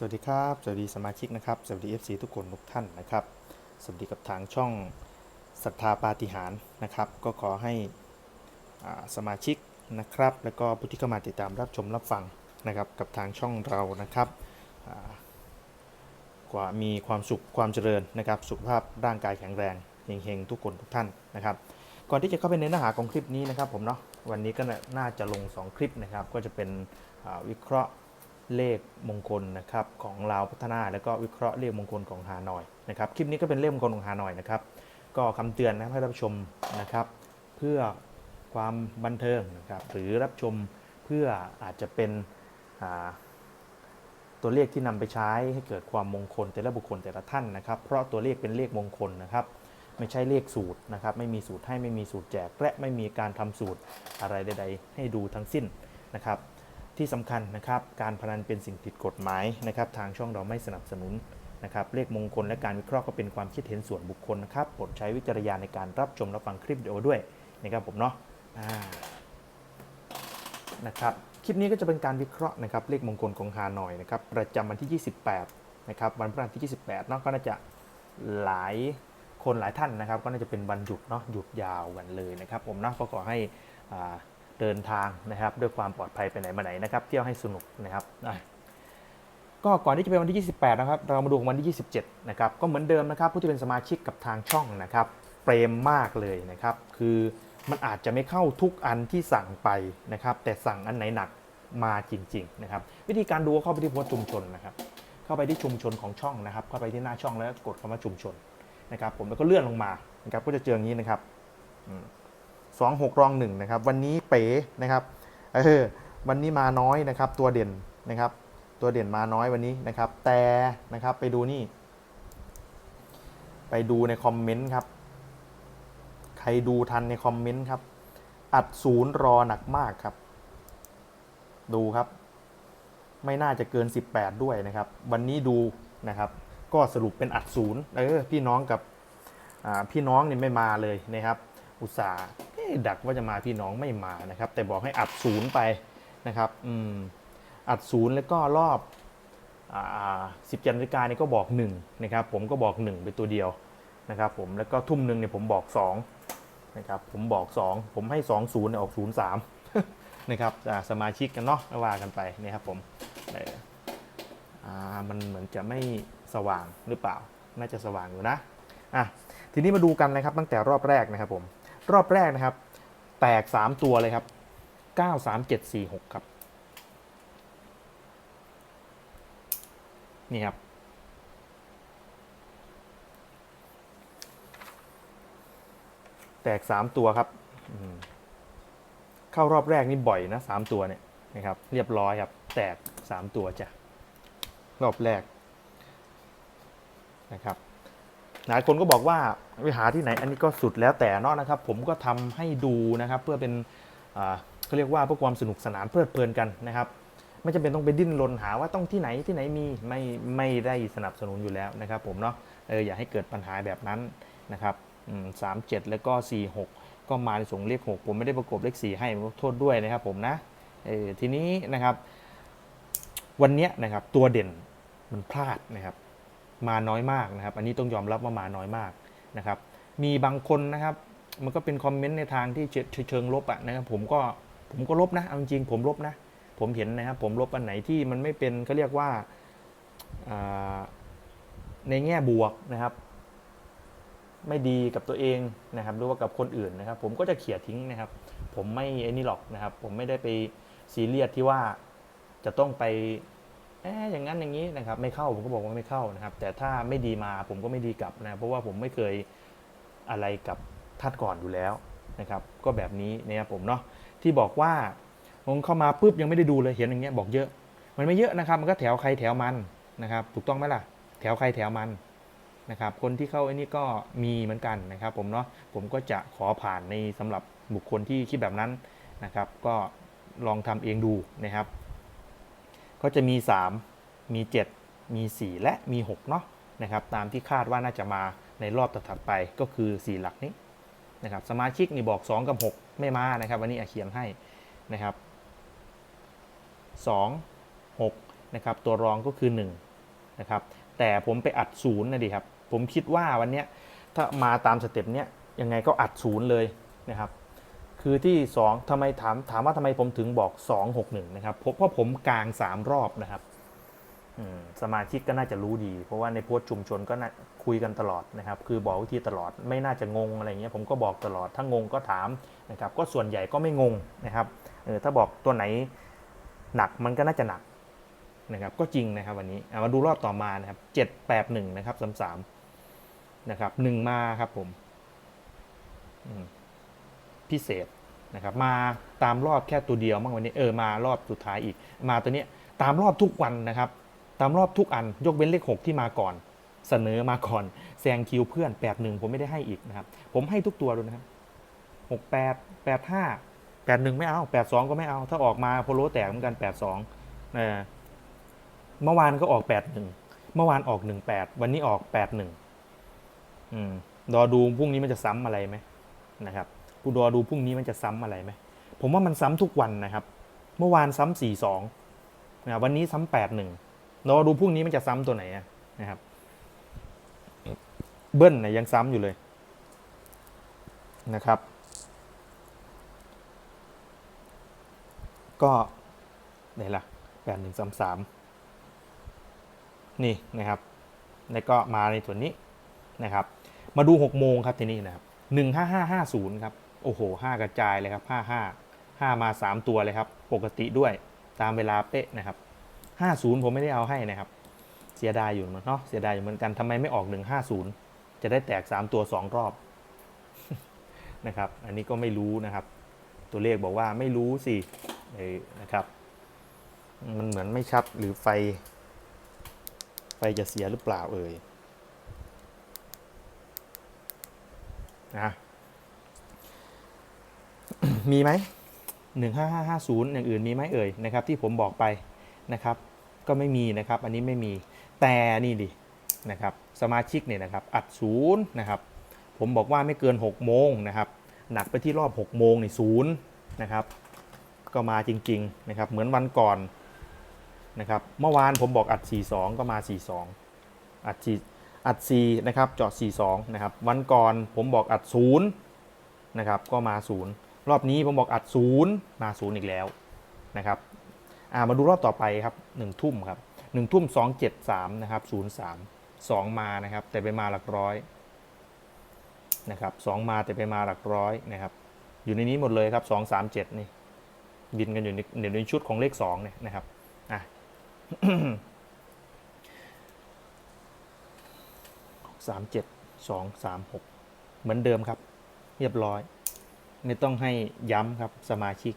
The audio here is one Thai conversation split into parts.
สวัสดีครับ สวัสดีสมาชิกนะครับ สวัสดี FC ทุกคนทุกท่านนะครับ สวัสดีกับทางช่องศรัทธาปาฏิหารนะครับ ก็ขอให้สมาชิกนะครับ แล้วก็ผู้ที่เข้ามาติดตามรับชมรับฟังนะครับ กับทางช่องเรานะครับกว่ามีความสุขความเจริญนะครับ สุขภาพร่างกายแข็งแรงเฮงๆทุกคนทุกท่านนะครับ ก่อนที่จะเข้าไปในเนื้อหาของคลิปนี้นะครับผมเนาะ วันนี้ก็น่าจะลง 2 คลิปนะครับ ก็จะเป็นวิเคราะห์ เลขมงคลนะครับของลาวพัฒนาแล้วก็วิเคราะห์เลขมงคลของฮานอยนะครับคลิปนี้ก็เป็นเลขมงคลของฮานอยนะครับก็คำเตือนนะครับให้รับชมนะครับ เพื่อความบันเทิงนะครับหรือรับชมเพื่ออาจจะเป็นตัวเลขที่นำไปใช้ให้เกิดความมงคลแต่ละบุคคลแต่ละท่านนะครับ เพราะตัวเลขเป็นเลขมงคลนะครับ ไม่ใช่เลขสูตรนะครับ ไม่มีสูตรให้ไม่มีสูตรแจกและไม่มีการทำสูตรอะไรใด ๆ ให้ดูทั้งสิ้นนะครับ ที่สำคัญนะครับการพนันเป็นสิ่งผิดกฎหมายนะครับทางช่องเราไม่สนับสนุนนะครับเลขมงคลและการวิเคราะห์ก็เป็นความคิดเห็นส่วนบุคคลนะครับโปรดใช้วิจารณญาณในการรับชมรับฟังคลิปวิดีโอด้วยนะครับผมเนาะนะครับคลิปนี้ก็จะเป็นการวิเคราะห์นะครับเลขมงคลของฮานอยนะครับประจำวันที่ 28นะครับวันพฤหัสที่ 28เนาะก็น่าจะหลายคนหลายท่านนะครับ ก็น่าจะเป็นวันหยุดเนาะหยุดยาวกันเลยนะครับผมเนาะก็ขอให้อ่า เดินทางนะครับ ด้วยความปลอดภัยไปไหนมาไหนนะครับ เที่ยวให้สนุกนะครับก็ก่อนที่จะเป็นวันที่ 28 นะครับ เรามาดูของวันที่ 27 นะครับ ก็เหมือนเดิมนะครับ ผู้ที่เป็นสมาชิกกับทางช่องนะครับเปรมมากเลยนะครับ คือมันอาจจะไม่เข้าทุกอันที่สั่งไปนะครับ แต่สั่งอันไหนหนักมาจริง ๆ นะครับ วิธีการดูเข้าไปที่โพสต์ชุมชนนะครับ เข้าไปที่ชุมชนของช่องนะครับ เข้าไปที่หน้าช่องแล้วกดคำว่าชุมชนนะครับ ผมแล้วก็เลื่อนลงมานะครับ ก็จะเจออย่างนี้นะครับ สองหกรองหนึ่งนะครับ วันนี้เป๋นะครับ เออ วันนี้มาน้อยนะครับ ตัวเด่นนะครับ ตัวเด่นมาน้อยวันนี้นะครับ แต่นะครับไปดูนี่ ไปดูในคอมเมนต์ครับ ใครดูทันในคอมเมนต์ครับ อัดศูนย์รอหนักมากครับ ดูครับ ไม่น่าจะเกิน 18 ด้วยนะครับ วันนี้ดูนะครับ ก็สรุปเป็นอัดศูนย์เออพี่น้องกับพี่น้องนี่ไม่มาเลยนะครับ อุตส่าห์ ดักว่าจะมาพี่น้องไม่มานะครับ แต่บอกให้อัดศูนย์ไปนะครับอืมอัดศูนย์แล้วก็รอบสิบจ็ดนาฬิกานี่ก็บอก1นะครับผมก็บอก1เป็นตัวเดียวนะครับผมแล้วก็ทุ่มหนึ่งเนี่ยผมบอก2นะครับผมบอก 2 ผมให้ 2 0เนี่ยออก 0 3นะครับสมาชิกกันเนาะว่ากันไปนะครับผมมันเหมือนจะไม่สว่างหรือเปล่า น่าจะสว่างอยู่นะอะทีนี้มาดูกันนะครับตั้งแต่รอบแรกนะครับผม รอบแรกนะครับ แตก 3 ตัวเลยครับ 9 3 7 4 6 ครับ นี่ครับ แตก 3 ตัวครับ เข้ารอบแรกนี่บ่อยนะ 3 ตัวเนี่ยนะครับ เรียบร้อยครับ แตก 3 ตัวจ้ะ รอบแรกนะครับหลายคนก็บอกว่า ไปหาที่ไหนอันนี้ก็สุดแล้วแต่เนอะนะครับ ผมก็ทำให้ดูนะครับ เพื่อเป็นเขาเรียกว่าเพื่อความสนุกสนานเพลิดเพลินกันนะครับ ไม่จำเป็นต้องไปดิ้นรนหาว่าต้องที่ไหนที่ไหนมีไม่ไม่ได้สนับสนุนอยู่แล้วนะครับ ผมเนาะเอออย่าให้เกิดปัญหาแบบนั้นนะครับสามเจ็ดแล้วก็สี่หกก็มาในส่งเลขหกผมไม่ได้ประกบเลขสี่ให้โทษด้วยนะครับ ผมนะเออทีนี้นะครับ วันเนี้ยนะครับตัวเด่นมันพลาดนะครับ มาน้อยมากนะครับ อันนี้ต้องยอมรับว่ามาน้อยมาก นะครับ มีบางคนนะครับ มันก็เป็นคอมเมนต์ในทางที่เชิงลบอะนะครับ ผมก็ผมก็ลบนะเอาจริงผมลบนะ ผมเห็นนะครับ ผมลบอันไหนที่มันไม่เป็นเขาเรียกว่าอ่าในแง่บวกนะครับ ไม่ดีกับตัวเองนะครับ หรือว่ากับคนอื่นนะครับ ผมก็จะเขี่ยทิ้งนะครับ ผมไม่ไอ้นี่หรอกนะครับ ผมไม่ได้ไปซีเรียสที่ว่าจะต้องไป เอ๊อย่างนั้นอย่างนี้นะครับไม่เข้าผมก็บอกว่าไม่เข้านะครับ แต่ถ้าไม่ดีมาผมก็ไม่ดีกลับนะเพราะว่าผมไม่เคยอะไรกับท่านก่อนอยู่แล้วนะครับ ก็แบบนี้นะครับผมเนาะที่บอกว่าผมเข้ามาปุ๊บยังไม่ได้ดูเลยเห็นอย่างเงี้ยบอกเยอะ มันไม่เยอะนะครับ มันก็แถวใครแถวมันนะครับ ถูกต้องไหมล่ะ แถวใครแถวมันนะครับ คนที่เข้าไอ้นี่ก็มีเหมือนกันนะครับ ผมเนาะผมก็จะขอผ่านในสำหรับบุคคลที่คิดแบบนั้นนะครับ ก็ลองทำเองดูนะครับ ก็จะมี 3 มี 7 มี 4 และมี6เนาะนะครับตามที่คาดว่าน่าจะมาในรอบถัดไปก็คือ 4 หลักนี้นะครับสมาชิกนี่บอก 2 กับ 6 ไม่มานะครับวันนี้อาเขียนให้นะครับ2 6นะครับตัวรองก็คือ1นะครับแต่ผมไปอัดศูนย์นะดิครับผมคิดว่าวันนี้ถ้ามาตามสเต็ปเนี้ยยังไงก็อัดศูนย์เลยนะครับ คือที่ 2ทำไมถามถามว่าทำไมผมถึงบอก 261 นะครับเพราะผมกลาง 3 รอบนะครับสมาชิกก็น่าจะรู้ดี เพราะว่าในโพสต์ชุมชนก็นคุยกันตลอดนะครับ คือบอกวิธีตลอดไม่น่าจะงงอะไรเงี้ยผมก็บอกตลอดถ้างงก็ถามนะครับ ก็ส่วนใหญ่ก็ไม่งงนะครับเออถ้าบอกตัวไหนหนักมันก็น่าจะหนักนะครับ ก็จริงนะครับวันนี้มาดูรอบต่อมานะครับ781นะครับ33นะครับหนึ่งมาครับผม พิเศษนะครับมาตามรอบแค่ตัวเดียวมั้งวันนี้เออมารอบสุดท้ายอีก มาตัวเนี้ยตามรอบทุกวันนะครับ ตามรอบทุกอันยกเว้นเลข 6 ที่มาก่อน เสนอมาก่อนแซงคิวเพื่อน8 1ผมไม่ได้ให้อีกนะครับ ผมให้ทุกตัวเลยนะครับ6 8 8 5 8 1ไม่เอา8 2ก็ไม่เอา ถ้าออกมาโพโลแตกเหมือนกัน8 2เออเมื่อวานก็ออก8 1เมื่อวานออก1 8วันนี้ออก8 1อืมรอดูพรุ่งนี้มันจะซ้ำอะไรไหมนะครับ กูรอดูพรุ่งนี้มันจะซ้ำอะไรไหมผมว่ามันซ้ำทุกวันนะครับ เมื่อวานซ้ำสี่สองนะวันนี้ซ้ำแปดหนึ่งรอดูพรุ่งนี้มันจะซ้ำตัวไหนนะครับ เบิ้ลนี่ยยังซ้ำอยู่เลยนะครับ ก็ไหนล่ะแปดหนึ่งสามสามนี่นะครับแล้วก็มาในส่วนนี้นะครับ มาดูหกโมงครับทีนี้นะครับหนึ่งห้าห้าห้าศูนย์ครับ โอ้โหห้ากระจายเลยครับห้าห้าห้ามาสามตัวเลยครับ ปกติด้วยตามเวลาเป๊ะนะครับห้าศูนย์ผมไม่ได้เอาให้นะครับ เสียดายอยู่เหมือนเนาะเสียดายอยู่เหมือนกันทำไมไม่ออกหนึ่งห้าศูนย์จะได้แตกสามตัวสองรอบนะครับ อันนี้ก็ไม่รู้นะครับ ตัวเลขบอกว่าไม่รู้สิเออนะครับ มันเหมือนไม่ชัดหรือไฟ ไฟจะเสียหรือเปล่าเอ่ยนะ มีไหมหนึ่งห้าห้าห้าศูนย์อย่างอื่นมีไหมเอ่ยนะครับที่ผมบอกไปนะครับ ก็ไม่มีนะครับอันนี้ไม่มีแต่นี่ดินะครับสมาชิกเนี่ยนะครับอัดศูนย์นะครับผมบอกว่าไม่เกิน 6 โมงนะครับหนักไปที่รอบ 6 โมงนี่ศูนย์นะครับก็มาจริงๆนะครับเหมือนวันก่อนนะครับเมื่อวานผมบอกอัด 42 ก็มา 42 อัด4อัด4นะครับเจาะ 42 นะครับวันก่อนผมบอกอัด0นะครับก็มา 0 รอบนี้ผมบอกอัด0มา0อีกแล้วนะครับามาดูรอบต่อไปครับ1ทุ่มครับ1ทุ่ม273นะครับ03 2 มานะครับ แต่ไปมาหลักร้อยนะครับ2มาแต่ไปมาหลักร้อยนะครับ อยู่ในนี้หมดเลยครับ 2 3 7 นี่ บินกันอยู่ในเดี๋ยวในชุดของเลข2เนี่ยนะครับอะสามเจ็ดสองสามหกเหมือนเดิมครับ เรียบร้อย ไม่ต้องให้ย้ำครับสมาชิก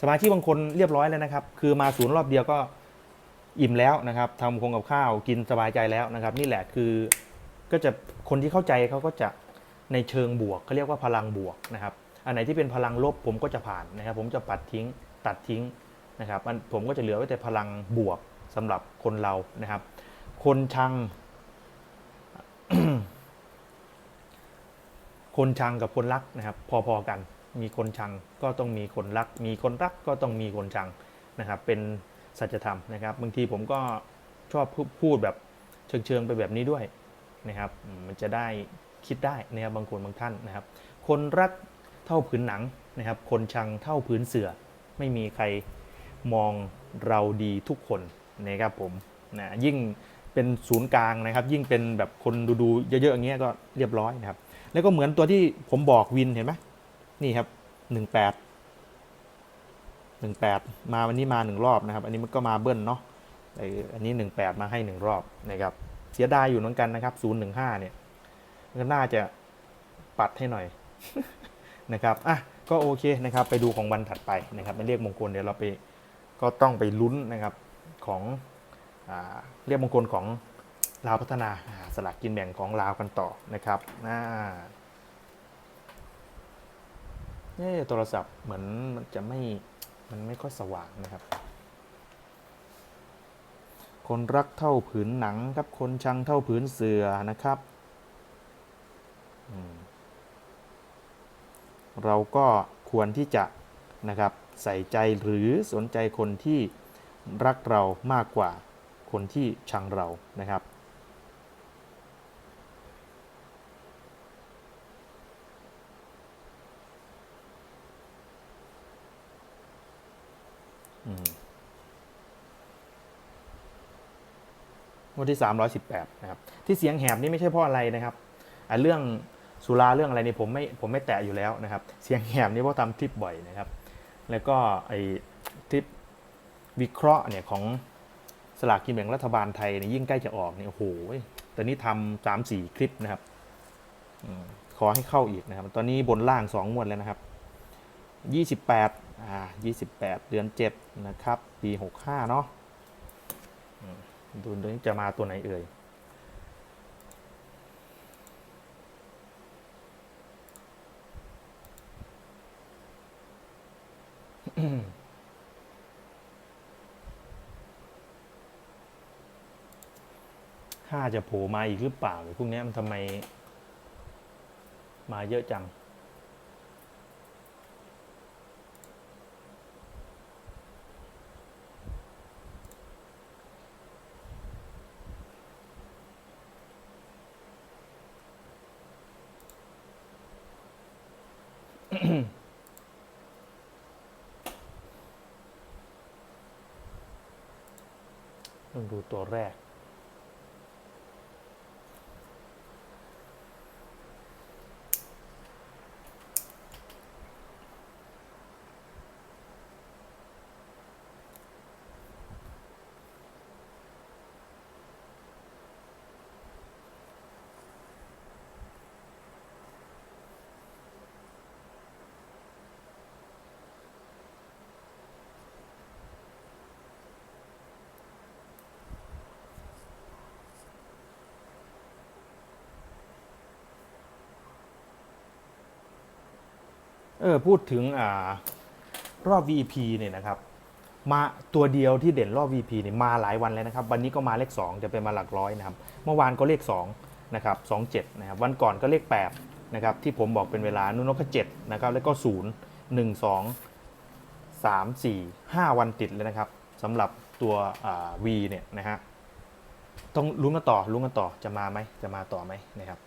สมาชิกบางคนเรียบร้อยแล้วนะครับ คือมาศูนย์รอบเดียวก็อิ่มแล้วนะครับทำคงกับข้าวกินสบายใจแล้วนะครับ นี่แหละคือก็จะคนที่เข้าใจเขาก็จะในเชิงบวกเขาเรียกว่าพลังบวกนะครับ อันไหนที่เป็นพลังลบผมก็จะผ่านนะครับ ผมจะปัดทิ้งตัดทิ้งนะครับผมก็จะเหลือไว้แต่พลังบวกสำหรับคนเรานะครับ คนชัง คนชังกับคนรักนะครับ พอๆกัน มีคนชังก็ต้องมีคนรัก มีคนรักก็ต้องมีคนชังนะครับ เป็นสัจธรรมนะครับบางทีผมก็ชอบพูดแบบเชิงๆไปแบบนี้ด้วยนะครับ มันจะได้คิดได้นะครับบางคนบางท่านนะครับ คนรักเท่าผืนหนังนะครับ คนชังเท่าผืนเสือ ไม่มีใครมองเราดีทุกคนนะครับผมนะยิ่งเป็นศูนย์กลางนะครับ ยิ่งเป็นแบบคนดูๆเยอะๆอย่างเงี้ยก็เรียบร้อยนะครับ แล้วก็เหมือนตัวที่ผมบอกวินเห็นไหมนี่ครับหนึ่งแปดหนึ่งแปดมาวันนี้มาหนึ่งรอบนะครับ อันนี้มันก็มาเบิ้ลเนาะไออันนี้หนึ่งแปดมาให้หนึ่งรอบนะครับ เสียดายอยู่เหมือนกันนะครับศูนย์หนึ่งห้าเนี่ยก็น่าจะปัดให้หน่อยนะครับอะก็โอเคนะครับ ไปดูของวันถัดไปนะครับเป็นเลขมงคลเดี๋ยวเราไปก็ต้องไปลุ้นนะครับของอเรียกมงคลของ ลาวพัฒนาสลากกินแบ่งของลาวกันต่อนะครับอ่าเอ๊ะโทรศัพท์เหมือนมันจะไม่ มันไม่ค่อยสว่างนะครับ คนรักเท่าผืนหนังครับ คนชังเท่าผืนเสือนะครับ เราก็ควรที่จะนะครับใส่ใจหรือสนใจคนที่รักเรามากกว่าคนที่ชังเรานะครับ วันที่ 318นะครับที่เสียงแหบนี่ไม่ใช่เพราะอะไรนะครับเรื่องสุราเรื่องอะไรนี่ผมไม่ผมไม่แตะอยู่แล้วนะครับ เสียงแหบนี่เพราะทำทริปบ่อยนะครับ แล้วก็ไอ้ทริปวิเคราะห์เนี่ยของสลากกินแบ่งรัฐบาลไทยเนี่ยยิ่งใกล้จะออกเนี่ยโอ้โหตอนนี้ทำสามสี่คลิปนะครับขอให้เข้าอีกนะครับ ตอนนี้บนล่างสองงวดแล้วนะครับ28อ่า28เดือน7นะครับ ปี65เนาะ ดูดูนี่จะมาตัวไหนเอ่ยห้าจะโผล่มาอีกหรือเปล่าหรือพวกนี้มันทำไม มาเยอะจัง ต้องดูตัวแรก เออพูดถึงอ่ารอบ VP เนี่ยนะครับ มาตัวเดียวที่เด่นรอบ VP เนี่ยมาหลายวันแล้วนะครับ วันนี้ก็มาเลข 2 จะเป็นมาหลักร้อยนะครับ เมื่อวานก็เลข2นะครับ27นะครับ วันก่อนก็เลข8นะครับที่ผมบอกเป็นเวลานุนก็7นะครับแล้วก็ 0 1 2 3 4 5 วันติดเลยนะครับสำหรับตัวอ่า V เนี่ยนะฮะต้องลุ้นกันต่อลุ้นกันต่อจะมาไหมจะมาต่อไหมนะครับ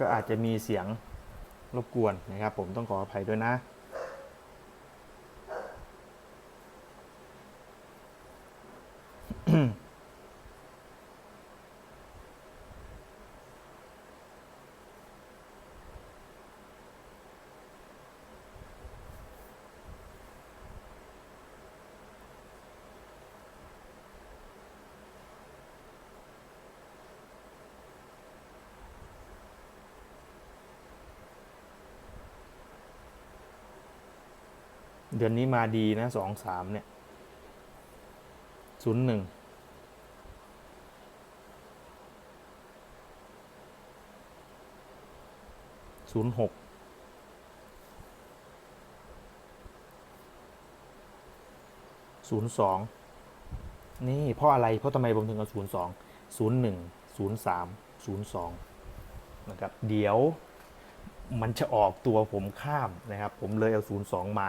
ก็อาจจะมีเสียงรบกวนนะครับ ผมต้องขออภัยด้วยนะ เดือนนี้มาดีนะสองสามเนี่ยศูนย์หนึ่งศูนย์หกศูนย์สองนี่เพราะอะไรเพราะทำไมผมถึงเอาศูนย์สองศูนย์หนึ่งศูนย์สามศูนย์สองนะครับ เดี๋ยวมันจะออกตัวผมข้ามนะครับ ผมเลยเอาศูนย์สองมา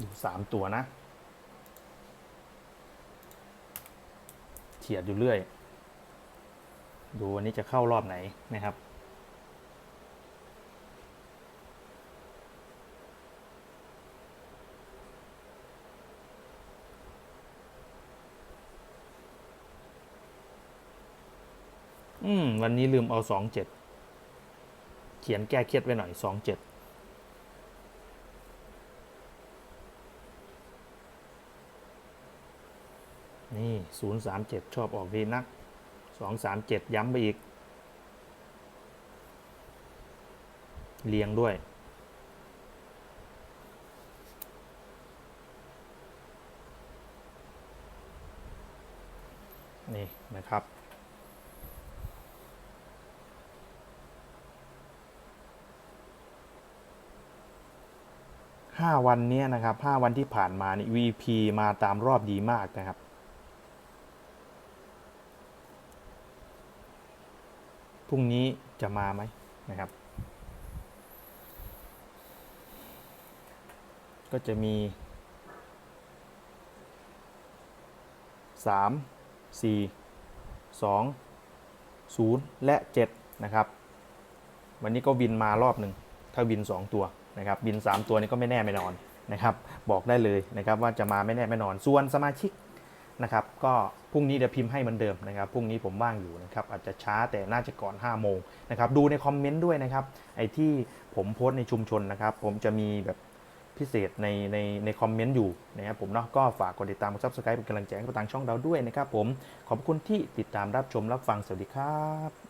อยู่สามตัวนะเฉียดอยู่เรื่อย ดูวันนี้จะเข้ารอบไหนนะครับอืม วันนี้ลืมเอาสองเจ็ด เขียนแก้เครียดไว้หน่อยสองเจ็ด นี่ศูนย์สามเจ็ดชอบออกดีนักสองสามเจ็ดย้ำไปอีก เรียงด้วยนี่นะครับห้าวันนี้นะครับห้าวันที่ผ่านมานี่ VP มาตามรอบดีมากนะครับ พรุ่งนี้จะมาไหมนะครับ ก็จะมี 3 4 2 0 และ 7 นะครับ วันนี้ก็บินมารอบหนึ่งถ้าบิน 2 ตัวนะครับ บิน 3 ตัวนี้ก็ไม่แน่ไม่นอนนะครับ บอกได้เลยนะครับว่าจะมาไม่แน่ไม่นอน ส่วนสมาชิก นะครับก็พรุ่งนี้เดี๋ยวพิมพ์ให้เหมือนเดิมนะครับพรุ่งนี้ผมว่างอยู่นะครับอาจจะช้าแต่น่าจะก่อน 5 โมงนะครับดูในคอมเมนต์ด้วยนะครับไอ้ที่ผมโพสต์ในชุมชนนะครับผมจะมีแบบพิเศษในในในคอมเมนต์อยู่นะครับผมเนาะก็ฝากกดติดตามกดซับสไครป์เป็นกำลังใจให้กับทางช่องเราด้วยนะครับผมขอบคุณที่ติดตามรับชมรับฟังสวัสดีครับ